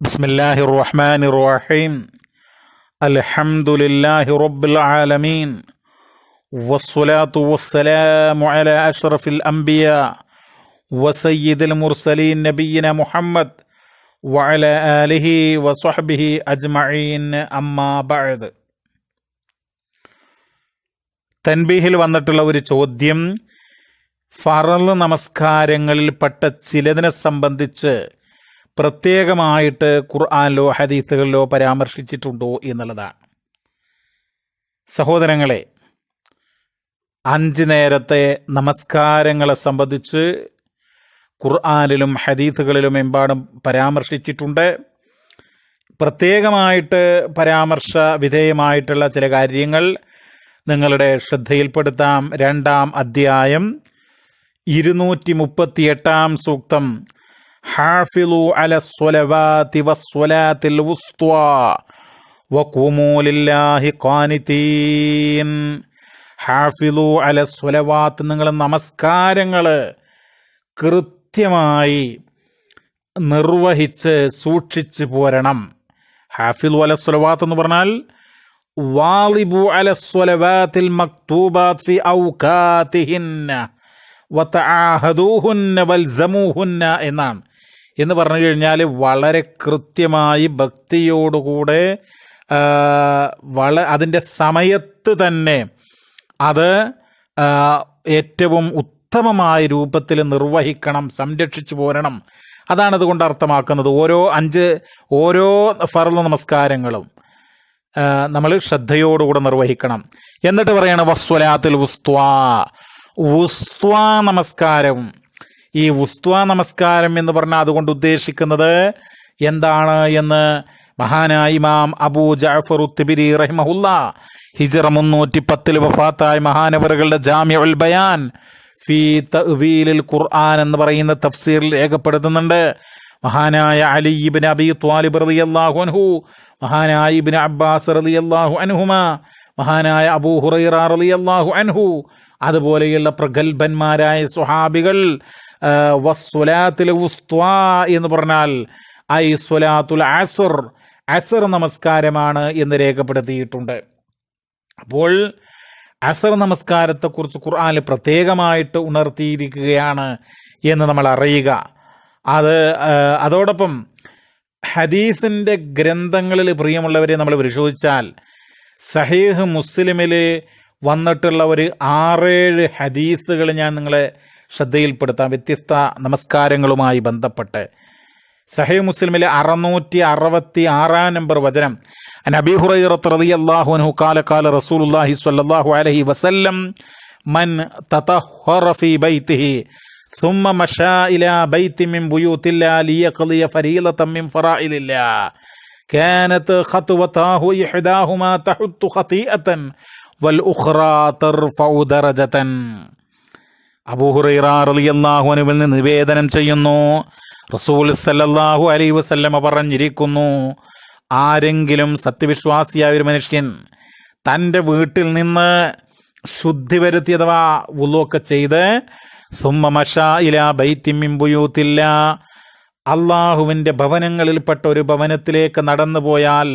بسم الله الرحمن الرحيم الحمد لله رب العالمين والصلاة والسلام على أشرف الأنبياء وسيد المرسلين نبينا محمد وعلى آله وصحبه أجمعين أما بعد തൻബീഹിൽ വന്നിട്ടുള്ള ഒരു ചോദ്യം ഫറല് നമസ്കാരങ്ങളിൽപ്പെട്ട ചിലതിനെ സംബന്ധിച്ച് പ്രത്യേകമായിട്ട് ഖുർആാനിലോ ഹദീസുകളിലോ പരാമർശിച്ചിട്ടുണ്ടോ എന്നുള്ളതാണ്. സഹോദരങ്ങളെ അഞ്ച് നേരത്തെ നമസ്കാരങ്ങളെ സംബന്ധിച്ച് ഖുർആാനിലും ഹദീസുകളിലും എമ്പാടും പരാമർശിച്ചിട്ടുണ്ട്. പ്രത്യേകമായിട്ട് പരാമർശ വിധേയമായിട്ടുള്ള ചില കാര്യങ്ങൾ നിങ്ങളുടെ ശ്രദ്ധയിൽപ്പെടുത്താം. രണ്ടാം അധ്യായം ഇരുന്നൂറ്റി മുപ്പത്തി എട്ടാം സൂക്തം. ഹാഫിലു ഹാഫിലു നമസ്കാരങ്ങൾ കൃത്യമായി നിർവഹിച്ച് സൂക്ഷിച്ചു പോരണം. ഹാഫിലു അല സ്വലവാത്ത് എന്ന് പറഞ്ഞാൽ വാളിബു അലസ്വലവാത്തിൽ ഔകാതിഹിന്ന വതആഹദൂഹുന്ന എന്നാണ്. എന്ന് പറഞ്ഞു കഴിഞ്ഞാൽ വളരെ കൃത്യമായി ഭക്തിയോടുകൂടെ വള അതിന്റെ സമയത്ത് തന്നെ അത് ഏറ്റവും ഉത്തമമായ രൂപത്തിൽ നിർവഹിക്കണം സംരക്ഷിച്ചു പോരണം. അതാണ് അതുകൊണ്ട് അർത്ഥമാക്കുന്നത്. ഓരോ അഞ്ച് ഓരോ ഫർൾ നമസ്കാരങ്ങളും നമ്മൾ ശ്രദ്ധയോടുകൂടെ നിർവഹിക്കണം. എന്നിട്ട് പറയണം വസ്വലാത്തിൽ ഉസ്ത്വാ ഉസ്ത്വാ നമസ്കാരം. ഈ ഉസ്ത്വാ നമസ്കാരം എന്ന് പറഞ്ഞാൽ അതുകൊണ്ട് ഉദ്ദേശിക്കുന്നത് എന്താണ് എന്ന് മഹാനായ ഇമാം അബൂ ജാഫർ ഉത്തിബിരി റഹിമഹുല്ല ഹിജറ മുന്നൂറ്റി പത്തിൽ വഫാത്തായ മഹാനവറുകളുടെ ജാമ്യ ഉൽ ബയാൻ ഫി തവീലിൽ ഖുർആൻ എന്ന് പറയുന്ന തഫ്സീറിൽ രേഖപ്പെടുത്തുന്നുണ്ട്. മഹാനായ അലി ഇബിൻ അബി ത്വാലിബ് റതി അള്ളാഹു അൻഹു മഹാനായ ഇബിൻ അബ്ബാസ് റതി അള്ളാഹു അൻഹുമ മഹാനായ അബൂ ഹുറൈറ അള്ളാഹു അൻഹു അതുപോലെയുള്ള പ്രഗത്ഭന്മാരായ സുഹാബികൾ എന്ന് പറഞ്ഞാൽ ഐ സ്വലാത്തുൽ അസുർ അസർ നമസ്കാരമാണ് എന്ന് രേഖപ്പെടുത്തിയിട്ടുണ്ട്. അപ്പോൾ അസർ നമസ്കാരത്തെക്കുറിച്ച് ഖുർആൻ പ്രത്യേകമായിട്ട് ഉണർത്തിയിരിക്കുകയാണ് എന്ന് നമ്മൾ അറിയുക. അത് അതോടൊപ്പം ഹദീസിന്റെ ഗ്രന്ഥങ്ങളിൽ പ്രിയമുള്ളവരെ നമ്മൾ പരിശോധിച്ചാൽ സഹീഹ് മുസ്ലിമിൽ വന്നിട്ടുള്ള ഒരു ആറേഴ് ഹദീസുകൾ ഞാൻ നിങ്ങളെ ശ്രദ്ധയിൽപ്പെടുത്താം വ്യത്യസ്ത നമസ്കാരങ്ങളുമായി ബന്ധപ്പെട്ട് സഹീഹ് മുസ്ലിമിലെ അറുന്നൂറ്റി അറുപത്തി ആറാം നമ്പർ വചനം അൻ അബീ ഹുറൈറത്ത് റളിയല്ലാഹു അൻഹു ഖാല ഖാല റസൂലുള്ളാഹി സ്വല്ലല്ലാഹു അലൈഹി വസല്ലം മൻ തതഹറ ഫീ ബൈതിഹി ثم مشى إلى بيت من بيوت الله ليقضي فريضة من فرائض الله كانت خطوتاه إحداهما تحط خطيئة വൽ നിന്ന് നിവേദനം ചെയ്യുന്നു. റസൂൽ സല്ലാഹു അലൈ വസല്ലമ പറഞ്ഞിരിക്കുന്നു ആരെങ്കിലും സത്യവിശ്വാസിയായ ഒരു മനുഷ്യൻ തന്റെ വീട്ടിൽ നിന്ന് ശുദ്ധി വരുത്തി അഥവാ ഉള്ളൊക്കെ ചെയ്ത് സുമ്മമഷ ഇല ബൈത്തിമ്മിമ്പുയൂത്തില്ല അള്ളാഹുവിന്റെ ഭവനങ്ങളിൽപ്പെട്ട ഒരു ഭവനത്തിലേക്ക് നടന്നു പോയാൽ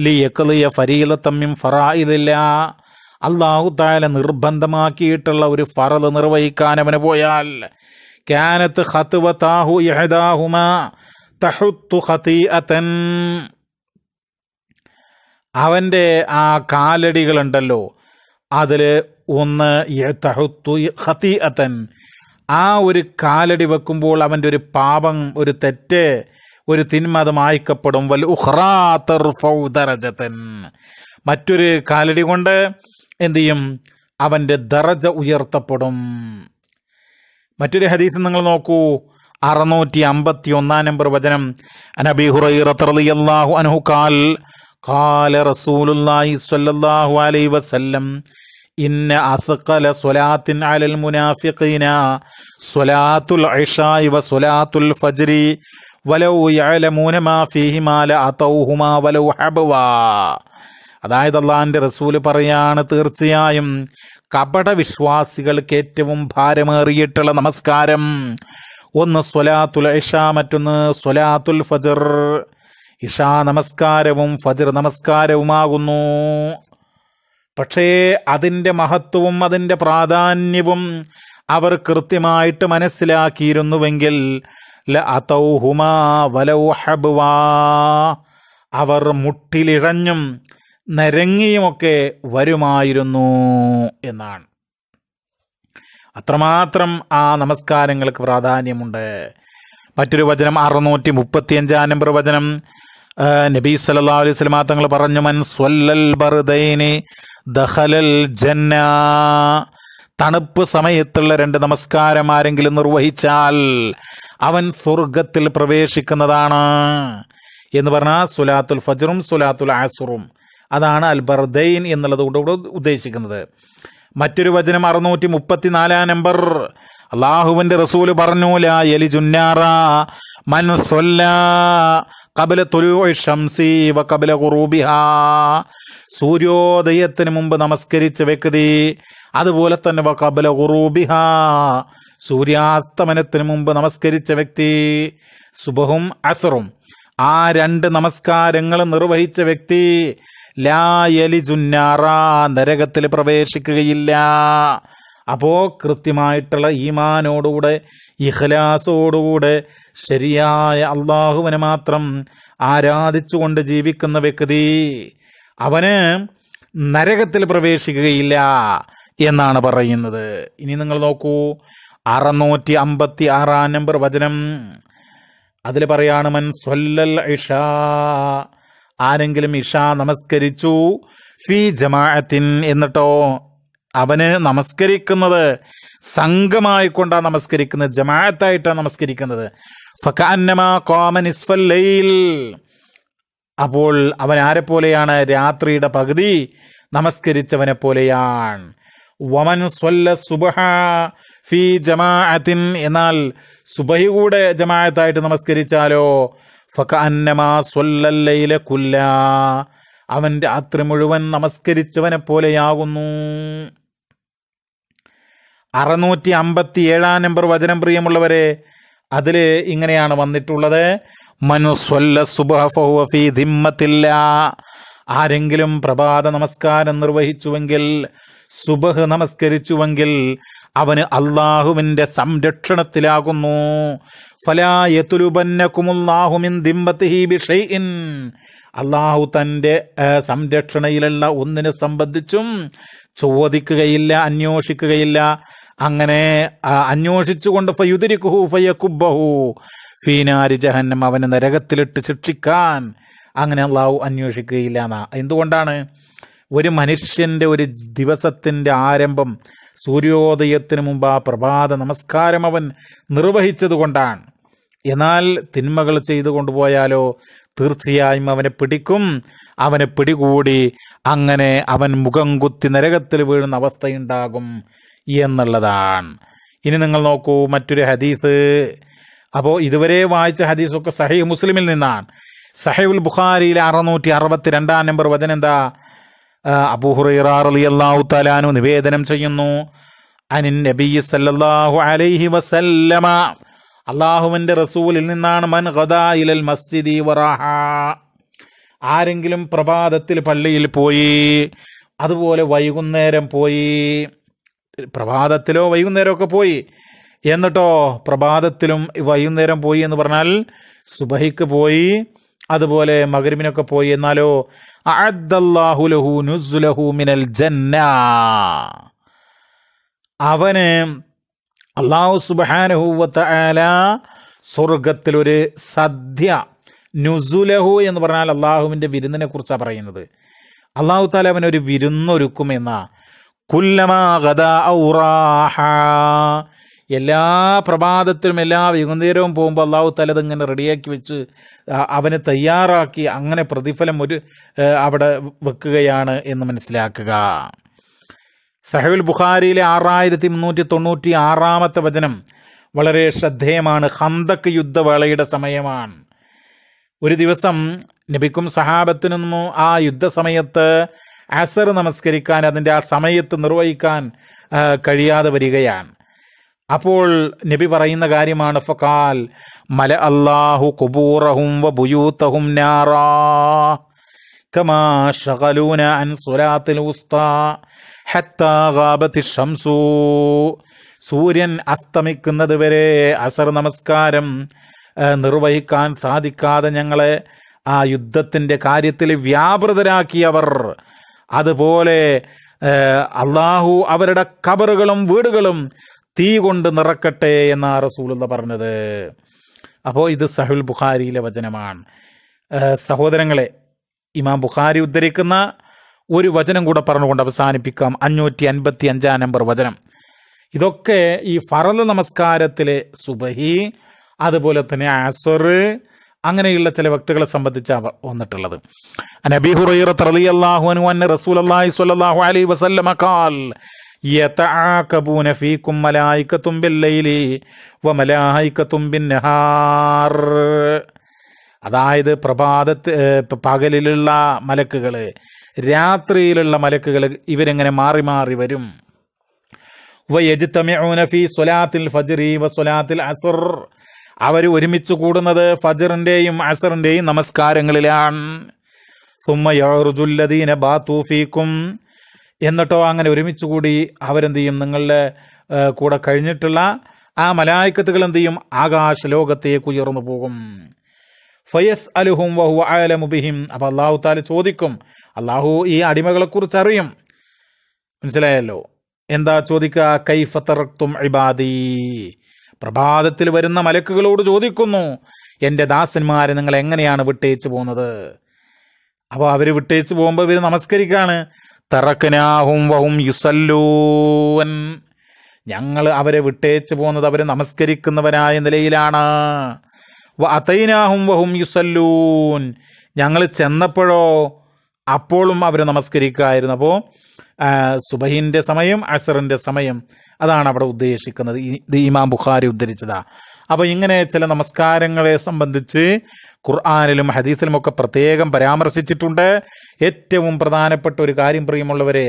ലിയക്കളിയ ഫരീല തമ്മിം ഫറായിലില്ല അള്ളാഹു താല നിർബന്ധമാക്കിയിട്ടുള്ള ഒരു ഫറത് നിർവഹിക്കാൻ അവന് പോയാൽ കാനത്ത് ഖത്വതാഹു ഇഹദാഹുമ തഹുത്തു അവന്റെ ആ കാലടികളുണ്ടല്ലോ അതിൽ ഒന്ന് ഹത്തി ഖതീഅതൻ ആ ഒരു കാലടി വെക്കുമ്പോൾ അവന്റെ ഒരു പാപം ഒരു തെറ്റ് ഒരു തിന്മ അത് മായ്ക്കപ്പെടും. വൽ ദറജതൻ മറ്റൊരു കാലടി കൊണ്ട് എന്തു ചെയ്യും? അവന്റെ ദറജ ഉയർത്തപ്പെടും. മറ്റൊരു ഹദീസ് നിങ്ങൾ നോക്കൂ. അറുന്നൂറ്റി അമ്പത്തി ഒന്നാം നമ്പർ വചനം. അനബി ഹുറൈറത്ത് റളിയല്ലാഹു അൻഹു ഖാൽ ഖാല റസൂലുള്ളാഹി സ്വല്ലല്ലാഹു അലൈഹി വസല്ലം ഇന്ന അസ്ഖല സ്വലാത്തിൻ അലൽ മുനാഫിഖീന സ്വലാത്തുൽ ഇശാഇ വ സ്വലാത്തുൽ ഫജ്രി വലൗ യഅലമൂന മാ ഫീഹിമാ ലഅതൗഹുമാ വലൗ ഹബവ. അതായത് അള്ളാഹിന്റെ റസൂൽ പറയാണ് തീർച്ചയായും കപട വിശ്വാസികൾക്ക് ഏറ്റവും ഭാരമേറിയിട്ടുള്ള നമസ്കാരം. ഒന്ന് സ്വലാത്തുൽ ഇഷ മറ്റൊന്ന് സ്വലാത്തുൽ ഫജർ. ഇഷാ നമസ്കാരവും ഫജർ നമസ്കാരവുമാകുന്നു. പക്ഷേ അതിന്റെ മഹത്വവും അതിന്റെ പ്രാധാന്യവും അവർ കൃത്യമായിട്ട് മനസ്സിലാക്കിയിരുന്നുവെങ്കിൽ അവർ മുട്ടിലിഴഞ്ഞും നരങ്ങിയുമൊക്കെ വരുമായിരുന്നു എന്നാണ്. അത്രമാത്രം ആ നമസ്കാരങ്ങൾക്ക് പ്രാധാന്യമുണ്ട്. മറ്റൊരു വചനം അറുന്നൂറ്റി മുപ്പത്തി അഞ്ചാം നമ്പർ വചനം. നബി സല്ലാ അലൈഹി സ്വലമാ തങ്ങൾ പറഞ്ഞു മൻ സ്വല്ലൽ ബർദൈനി ദഖലൽ ജന്ന തണുപ്പ് സമയത്തുള്ള രണ്ട് നമസ്കാരം ആരെങ്കിലും നിർവഹിച്ചാൽ അവൻ സ്വർഗത്തിൽ പ്രവേശിക്കുന്നതാണ് എന്ന് പറഞ്ഞാൽ സുലാത്തുൽ ഫജറും സുലാത്തുൽ ആസുറും അതാണ് അൽ ബർദൈൻ എന്നുള്ളത് കൊണ്ട് ഉദ്ദേശിക്കുന്നത്. മറ്റൊരു വചനം അറുന്നൂറ്റി മുപ്പത്തിനാലാം നമ്പർ. അള്ളാഹുവിന്റെ റസൂൽ പറഞ്ഞു ലാ യലി ജുന്നാറ മൻ കബല തൊലുഷംസി ഷംസി വ കബല ഖുറൂബിഹാ സൂര്യോദയത്തിന് മുമ്പ് നമസ്കരിച്ച വ്യക്തി അതുപോലെ തന്നെ വ കബല കുറൂബിഹ സൂര്യാസ്തമനത്തിന് മുമ്പ് നമസ്കരിച്ച വ്യക്തി സുബഹും അസറും. ആ രണ്ട് നമസ്കാരങ്ങൾ നിർവഹിച്ച വ്യക്തി ലായലി ജുന്നാറ നരകത്തിൽ പ്രവേശിക്കുകയില്ല. അപ്പോ കൃത്യമായിട്ടുള്ള ഈമാനോടുകൂടെ ഇഖ്ലാസോടുകൂടെ ശരിയായ അള്ളാഹുവിനെ മാത്രം ആരാധിച്ചുകൊണ്ട് ജീവിക്കുന്ന വ്യക്തി അവന് നരകത്തിൽ പ്രവേശിക്കുകയില്ല എന്നാണ് പറയുന്നത്. ഇനി നിങ്ങൾ നോക്കൂ അറുന്നൂറ്റി അമ്പത്തി ആറാം നമ്പർ വചനം. അതിൽ പറയാണ് മൻ സ്വല്ലൽ ഇഷാ ആരെങ്കിലും ഇഷ നമസ്കരിച്ചു ഫി ജമാഅത്തിൻ എന്നിട്ടോ അവന് നമസ്കരിക്കുന്നത് സംഘമായിക്കൊണ്ടാണ് നമസ്കരിക്കുന്നത് ജമാഅത്തായിട്ടാണ് നമസ്കരിക്കുന്നത്. അപ്പോൾ അവൻ ആരെ പോലെയാണ്? രാത്രിയുടെ പകുതി നമസ്കരിച്ചവനെ പോലെയാണ്. വമൻ ഫി ജമാഅത്തിൻ. എന്നാൽ സുബഹി കൂടെ ജമാഅത്തായിട്ട് നമസ്കരിച്ചാലോ? ഫക അന്നമാ സ്വല്ലല്ലൈല കുല്ല. അവൻ രാത്രി മുഴുവൻ നമസ്കരിച്ചവനെ പോലെയാകുന്നു അറുന്നൂറ്റി അമ്പത്തി ഏഴാം നമ്പർ വചനം പ്രിയമുള്ളവരെ അതിൽ ഇങ്ങനെയാണ് വന്നിട്ടുള്ളത്. മനുസ്വല്ല സുബഹ ഫഹുവ ഫീ ധിമ്മത്തില്ല ആരെങ്കിലും പ്രഭാത നമസ്കാരം നിർവഹിച്ചുവെങ്കിൽ സുബഹ് നമസ്കരിച്ചുവെങ്കിൽ അവന് അള്ളാഹുവിന്റെ സംരക്ഷണത്തിലാകുന്നു. അള്ളാഹു തന്റെ ആ, സംരക്ഷണയിലുള്ള ഒന്നിനെ സംബന്ധിച്ചും ചോദിക്കുകയില്ല അന്വേഷിക്കുകയില്ല. അങ്ങനെ അന്വേഷിച്ചുകൊണ്ട് ഫയുദരിക്കുഹു ഫയക്കുബഹു ഫീനാരി ജഹന്നം അവനെ നരകത്തിലിട്ട് ശിക്ഷിക്കാൻ അങ്ങനെ അള്ളാഹു അന്വേഷിക്കുകയില്ല എന്നാ. എന്തുകൊണ്ടാണ്? ഒരു മനുഷ്യന്റെ ഒരു ദിവസത്തിന്റെ ആരംഭം സൂര്യോദയത്തിന് മുമ്പ് ആ പ്രഭാത നമസ്കാരം അവൻ നിർവഹിച്ചതുകൊണ്ടാണ്. എന്നാൽ തിന്മകൾ ചെയ്തു കൊണ്ടുപോയാലോ? തീർച്ചയായും അവനെ പിടിക്കും. അവനെ പിടികൂടി അങ്ങനെ അവൻ മുഖം കുത്തി നരകത്തിൽ വീഴുന്ന അവസ്ഥയുണ്ടാകും. എന്നുള്ളതാണ്. ഇനി നിങ്ങൾ നോക്കൂ മറ്റൊരു ഹദീസ്. അപ്പോൾ ഇതുവരെ വായിച്ച ഹദീസൊക്കെ സഹീ മുസ്ലിമിൽ നിന്നാണ്. സഹീബുൽ ബുഖാരിയിൽ അറുന്നൂറ്റി അറുപത്തി രണ്ടാം നമ്പർ വചനം എന്താ? അബൂഹുറൈറാറിയാഹു തലാനു നിവേദനം ചെയ്യുന്നു. അനിൻ നബി സല്ലല്ലാഹു അലൈഹി വസല്ലമ. അള്ളാഹുവിന്റെ റസൂലിൽ നിന്നാണ് മൻ ഇലൽ മസ്ജിദി വറാഹ. ആരെങ്കിലും പ്രഭാതത്തിൽ പള്ളിയിൽ പോയി അതുപോലെ വൈകുന്നേരം പോയി പ്രഭാതത്തിലോ വൈകുന്നേരമൊക്കെ പോയി. എന്നിട്ടോ പ്രഭാതത്തിലും വൈകുന്നേരം പോയി എന്ന് പറഞ്ഞാൽ സുബഹിക്ക് പോയി അതുപോലെ മകരിമിനൊക്കെ പോയി എന്നാലോ മിനൽ ജന്ന. അവന് അള്ളാഹു സുബാനഹുവല സ്വർഗത്തിലൊരു സദ്യ നുസുലഹു എന്ന് പറഞ്ഞാൽ അള്ളാഹുവിന്റെ വിരുന്നിനെ കുറിച്ചാണ് പറയുന്നത്. അള്ളാഹു താല അവനൊരു ഒരു എല്ലാ പ്രഭാതത്തിലും എല്ലാ വൈകുന്നേരവും പോകുമ്പോൾ അള്ളാഹു തലത് ഇങ്ങനെ റെഡിയാക്കി വെച്ച് അവനെ തയ്യാറാക്കി അങ്ങനെ പ്രതിഫലം ഒരു അവിടെ വെക്കുകയാണ് എന്ന് മനസ്സിലാക്കുക. സഹബുൽ ബുഖാരിയിലെ ആറായിരത്തി മുന്നൂറ്റി തൊണ്ണൂറ്റി ആറാമത്തെ വചനം വളരെ ശ്രദ്ധേയമാണ്. ഹന്തക്ക് യുദ്ധവേളയുടെ സമയമാണ്. ഒരു ദിവസം നബിക്കും സഹാബത്തിനും ആ യുദ്ധസമയത്ത് അസർ നമസ്കരിക്കാൻ അതിൻ്റെ ആ സമയത്ത് നിർവഹിക്കാൻ ആ, കഴിയാതെ വരികയാണ് അപ്പോൾ നബി പറയുന്ന കാര്യമാണ് ഫക്കാൽ മല അല്ലാഹു കുബൂറഹും വ ബുയൂത്തഹും നാറാ كما شغلونا عن صلاة الوسطى حتى غابت الشمس സൂര്യൻ അസ്തമിക്കുന്നത് വരെ അസർ നമസ്കാരം ആ, നിർവഹിക്കാൻ സാധിക്കാതെ ഞങ്ങളെ ആ യുദ്ധത്തിന്റെ കാര്യത്തിൽ വ്യാപൃതരാക്കിയവർ അതുപോലെ അള്ളാഹു അവരുടെ കബറുകളും വീടുകളും തീ കൊണ്ട് നിറക്കട്ടെ എന്നാ റസൂലുള്ള പറഞ്ഞത്. അപ്പോൾ ഇത് സഹുൽ ബുഖാരിയിലെ വചനമാണ്. സഹോദരങ്ങളെ ഇമാം ബുഖാരി ഉദ്ധരിക്കുന്ന ഒരു വചനം കൂടെ പറഞ്ഞുകൊണ്ട് അവസാനിപ്പിക്കാം. അഞ്ഞൂറ്റി അൻപത്തി അഞ്ചാം നമ്പർ വചനം. ഇതൊക്കെ ഈ ഫറദ് നമസ്കാരത്തിലെ സുബഹി അതുപോലെ തന്നെ അസർ അങ്ങനെയുള്ള ചില വ്യക്തികളെ സംബന്ധിച്ചാണ് വന്നിട്ടുള്ളത്. നബി അന്ന സ്വല്ലല്ലാഹു അലൈഹി വസല്ലമ ഖാൽ യതആകബൂന ഫീകും അതായത് പ്രഭാതത്ത് പകലിലുള്ള മലക്കുകൾ രാത്രിയിലുള്ള മലക്കുകൾ ഇവരെങ്ങനെ മാറി മാറി വരും. വയജ്തമിഊന ഫീ സ്വലാത്തിൽ ഫജ്രി വ സ്വലാത്തിൽ അസ്ർ അവർ ഒരുമിച്ച് കൂടുന്നത് ഫജറിന്റെയും അസറിന്റെയും നമസ്കാരങ്ങളിലാണ്. സുമ്മയോറുജുല്ലദീന ബാത്തൂഫീക്കും ബാത്തു ഫീക്കും. എന്നിട്ടോ അങ്ങനെ ഒരുമിച്ച് കൂടി അവരെന്ത് ചെയ്യും നിങ്ങളുടെ കൂടെ കഴിഞ്ഞിട്ടുള്ള ആ മലായിക്കത്തുകൾ എന്ത് ചെയ്യും ആകാശ ലോകത്തേക്ക് ഉയർന്നു പോകും. ഫയസ് അലുഹും വഹു അലമു ബിഹിം. അപ്പൊ അള്ളാഹു താല ചോദിക്കും. അള്ളാഹു ഈ അടിമകളെക്കുറിച്ച് അറിയും. മനസ്സിലായല്ലോ? എന്താ ചോദിക്കുക? കൈഫത്തറക്തും ഇബാദി. പ്രഭാതത്തിൽ വരുന്ന മലക്കുകളോട് ചോദിക്കുന്നു എന്റെ ദാസന്മാരെ നിങ്ങൾ എങ്ങനെയാണ് വിട്ടേച്ച് പോകുന്നത്? അപ്പോൾ അവർ വിട്ടേച്ച് പോകുമ്പോൾ ഇവർ നമസ്കരിക്കുകയാണ് തറക്കനാഹും വഹും യുസല്ലൂൻ. ഞങ്ങൾ അവരെ വിട്ടേച്ച് പോകുന്നത് അവരെ നമസ്കരിക്കുന്നവരായ നിലയിലാണ്. അതൈനാഹും വഹും യുസല്ലൂൻ. ഞങ്ങൾ ചെന്നപ്പോഴോ അപ്പോഴും അവർ നമസ്കരിക്കായിരുന്നു അപ്പോൾ സുബഹിന്റെ സമയം അസറിന്റെ സമയം അതാണ് അവിടെ ഉദ്ദേശിക്കുന്നത്. ഇത് ഇമാം ബുഖാരി ഉദ്ധരിച്ചതാണ് അപ്പോൾ ഇങ്ങനെ ചില നമസ്കാരങ്ങളെ സംബന്ധിച്ച് ഖുർആാനിലും ഹദീസിലും ഒക്കെ പ്രത്യേകം പരാമർശിച്ചിട്ടുണ്ട്. ഏറ്റവും പ്രധാനപ്പെട്ട ഒരു കാര്യം പ്രിയമുള്ളവരെ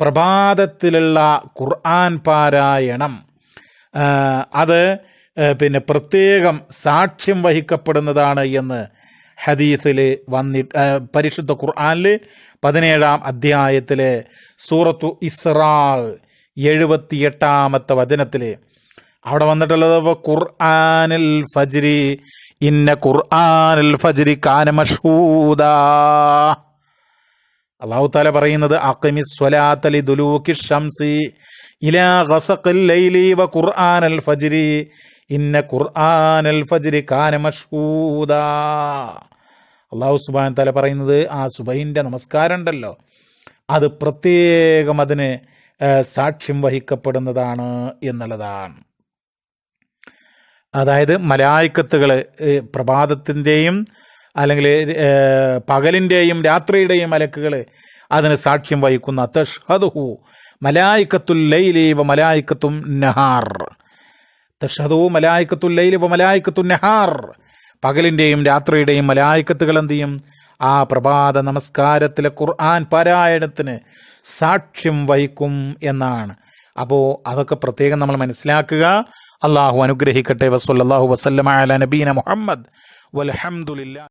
പ്രഭാതത്തിലുള്ള ഖുർആൻ പാരായണം. അത് പിന്നെ പ്രത്യേകം സാക്ഷ്യം വഹിക്കപ്പെടുന്നതാണ് എന്ന് ഹദീസിൽ വന്നിട്ട് പരിശുദ്ധ ഖുർആാനിൽ പതിനേഴാം അധ്യായത്തിലെ സൂറത്തു ഇസ്രാ എഴുപത്തിയെട്ടാമത്തെ വചനത്തിൽ അവിടെ വന്നിട്ടുള്ളത് ഖുർആാനിൽ ഫജ്രി ഇന്ന ഖുർആനിൽ ഫജ്രി കാന മഷ്ഹൂദാ അള്ളാഹു താല പറയുന്നത് അഖിമി സ്വലാത്തലി ദുലൂക്കി ഷംസി ഇലാ ഗസഖിൽ ലൈലി വ ഖുർആനൽ ഫജ്രി. ഇന്ന അള്ളാഹു സുബാൻ തല പറയുന്നത് ആ സുബൈന്റെ നമസ്കാരം ഉണ്ടല്ലോ അത് പ്രത്യേകം അതിന് സാക്ഷ്യം വഹിക്കപ്പെടുന്നതാണ് എന്നുള്ളതാണ്. അതായത് മലായിക്കത്തുകൾ പ്രഭാതത്തിന്റെയും അല്ലെങ്കിൽ പകലിന്റെയും രാത്രിയുടെയും മലക്കുകൾ അതിന് സാക്ഷ്യം വഹിക്കുന്ന തഷ്ഹദുഹു മലായിക്കത്തുൽ ലൈലി വ മലായിക്കത്തും നഹാർ. തഷഹദു മലായിക്കത്തുൽ ലൈലി മലായിക്കത്തു നെഹാർ പകലിന്റെയും രാത്രിയുടെയും മലായിക്കത്തുകൾ എന്ത് ചെയ്യും? ആ പ്രഭാത നമസ്കാരത്തിലെ ഖുർആൻ പാരായണത്തിന് സാക്ഷ്യം വഹിക്കും എന്നാണ്. അപ്പോൾ അതൊക്കെ പ്രത്യേകം നമ്മൾ മനസ്സിലാക്കുക. അള്ളാഹു അനുഗ്രഹിക്കട്ടെ. വസല്ലാഹു വസല്ലമ അല നബീന മുഹമ്മദ്. വൽഹംദുലില്ലാ